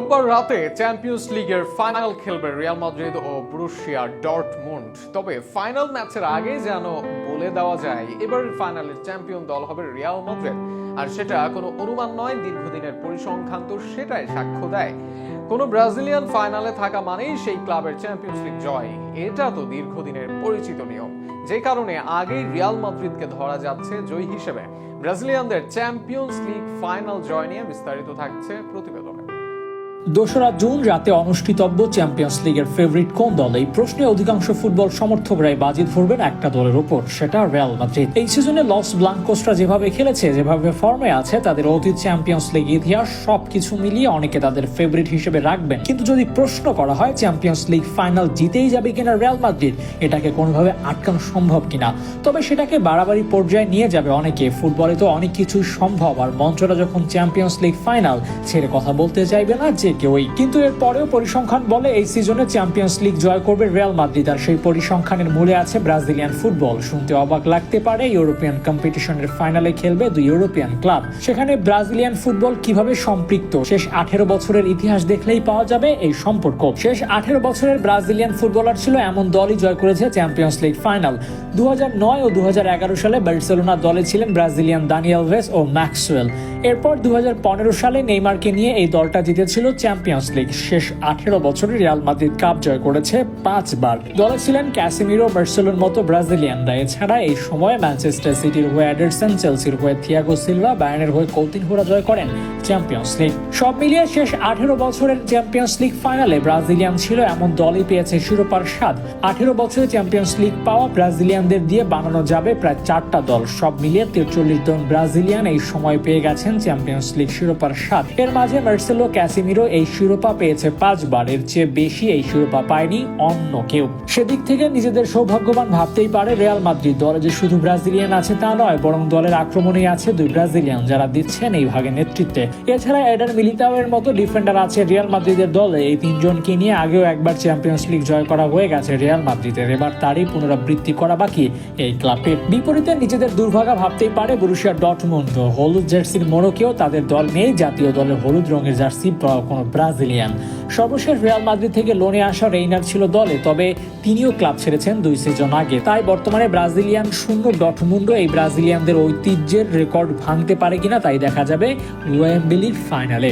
রোববার রাতে চ্যাম্পিয়ন্স লিগের ফাইনাল খেলবে রিয়াল মাদ্রিদ ও ব্রুশিয়া ডর্টমুন্ড। তবে ফাইনাল ম্যাচের আগে যেন বলে দেওয়া যায়, এবারের ফাইনালের চ্যাম্পিয়ন দল হবে রিয়াল মাদ্রিদ। আর সেটা কোনো অনুমান নয়, দীর্ঘদিনের পরিসংখ্যান তো সেটাই সাক্ষ্য দেয়। কোনো ব্রাজিলিয়ান ফাইনালে থাকা মানেই সেই ক্লাবের চ্যাম্পিয়ন্স লিগ জয়। এটা তো দীর্ঘদিনের পরিচিত নিয়ম। যে কারণে আগেই রিয়াল মাদ্রিদকে ধরা যাচ্ছে জয়ী হিসেবে। ব্রাজিলিয়ানদের চ্যাম্পিয়ন্স লিগ ফাইনাল জয় নিয়ে বিস্তারিত থাকছে প্রতিবেদনে। দোসরা জুন রাতে অনুষ্ঠিতব্য চ্যাম্পিয়ন্স লিগের ফেভারিট কোন দল এই প্রশ্নে অধিকাংশ ফুটবল সমর্থকরাই বাজি ধরবেন একটা দলের উপর সেটা রিয়াল মাদ্রিদ। এই সিজনে লস ব্লাঙ্কোসরা যেভাবে খেলেছে, যেভাবে ফর্মে আছে, তাদের অতীত চ্যাম্পিয়ন্স লিগ ইতিহাস সবকিছু মিলিয়ে অনেকে তাদের ফেভারিট হিসেবে রাখবেন। কিন্তু যদি প্রশ্ন করা হয়, চ্যাম্পিয়ন্স লিগ ফাইনাল জিতেই যাবে কিনা রিয়াল মাদ্রিদ, এটাকে কোনোভাবে আটকানো সম্ভব কিনা? তবে সেটাকে বাড়াবাড়ি পর্যায়ে নিয়ে যাবে অনেকে। ফুটবলে তো অনেক কিছুই সম্ভব, আর মঞ্চটা যখন চ্যাম্পিয়ন্স লিগ ফাইনাল ছেড়ে কথা বলতে চাইবে না যে কেউই। কিন্তু এর পরেও পরিসংখ্যান বলে এই সিজনে চ্যাম্পিয়ন্স লিগ জয় করবে রিয়াল মাদ্রিদ। আর সেই পরিসংখ্যানের মূলে আছে ব্রাজিলিয়ান ফুটবল। শুনতে অবাক লাগতে পারে, ইউরোপিয়ান কম্পিটিশনের ফাইনালে খেলবে দুই ইউরোপিয়ান ক্লাব। সেখানে ব্রাজিলিয়ান ফুটবল কীভাবে সম্পৃক্ত? শেষ আঠেরো বছরের ইতিহাস দেখলেই পাওয়া যাবে এই সম্পর্ক। শেষ আঠেরো বছরের ব্রাজিলিয়ান ফুটবলার ছিল এমন দলই জয় করেছে চ্যাম্পিয়ন্স লিগ ফাইনাল। দু হাজার নয় ও দু হাজার এগারো সালে বার্সেলোনা দলে ছিলেন ব্রাজিলিয়ান দানিয়েল ভেস ও ম্যাক্সওয়েল। এরপর দু হাজার পনেরো সালে নেইমারকে নিয়ে এই দলটা জিতেছিল চ্যাম্পিয়ন্স লিগ। শেষ আঠেরো বছরে রিয়াল মাদ্রিদ কাপ জয় করেছে পাঁচবার। দলে ছিলেন ক্যাসিমিরো বার্সেলোর মতো ব্রাজিলিয়ানরা। এছাড়া এই সময় ম্যানচেস্টার সিটির হয়ে অ্যাডারসন, চেলসির হয়ে থিয়াগো সিলভা বায়ানের হয়ে কৌতিনহুরা জয় করেন চ্যাম্পিয়ন্স লিগ। সব মিলিয়ে শেষ আঠেরো বছরের চ্যাম্পিয়ন্স লিগ ফাইনালে ব্রাজিলিয়ান ছিল এমন দলই পেয়েছে শিরোপার স্বাদ। আঠেরো বছরে চ্যাম্পিয়ন্স লিগ পাওয়া ব্রাজিলিয়ানদের দিয়ে বানানো যাবে প্রায় চারটা দল। সব মিলিয়ে তেরচল্লিশ জন ব্রাজিলিয়ান এই সময় পেয়ে গেছেন চ্যাম্পিয়ন্স লিগ শিরোপার স্বাদ এর মাঝে মার্সেলো ক্যাসিমিরো এই শিরোপা পেয়েছে পাঁচবার। এর চেয়ে বেশি এই শিরোপা পায়নি অন্য কেউ। সেদিক থেকে নিজেদের সৌভাগ্যবান ভাবতেই পারে রিয়াল মাদ্রিদ। দলে যে শুধু ব্রাজিলিয়ান আছে তা নয়, বরং দলের আক্রমণেই আছে দুই ব্রাজিলিয়ান যারা দিচ্ছেন এই ভাগে নেতৃত্বে। এছাড়া এডার মিলিতাও এর মতো ডিফেন্ডার আছে রিয়াল মাদ্রিদের দলে। এই তিনজনকে নিয়ে আগেও একবার চ্যাম্পিয়ন্স লিগ জয় করা হয়ে গেছে রিয়াল মাদ্রিদের। এবার তারই পুনরাবৃত্তি করা বাকি এই ক্লাবের বিপরীতে নিজেদের দুর্ভাগা ভাবতেই পারে বরুশিয়া ডটমুন্ড। হলুদ জার্সির মোড়কেও তাদের দল নেই। জাতীয় দলের হলুদ রঙের জার্সি কোনো ব্রাজিলিয়ান। সর্বশেষ রিয়াল মাদ্রিদ থেকে লোনে আসা রেইনার ছিল দলে, তবে তিনিও ক্লাব ছেড়েছেন দুই সিজন আগে। তাই বর্তমানে ব্রাজিলিয়ান শূন্য ডটমুন্ড এই ব্রাজিলিয়ানদের ঐতিহ্যের রেকর্ড ভাঙতে পারে কিনা তাই দেখা যাবে ওয়েম্বিলির ফাইনালে।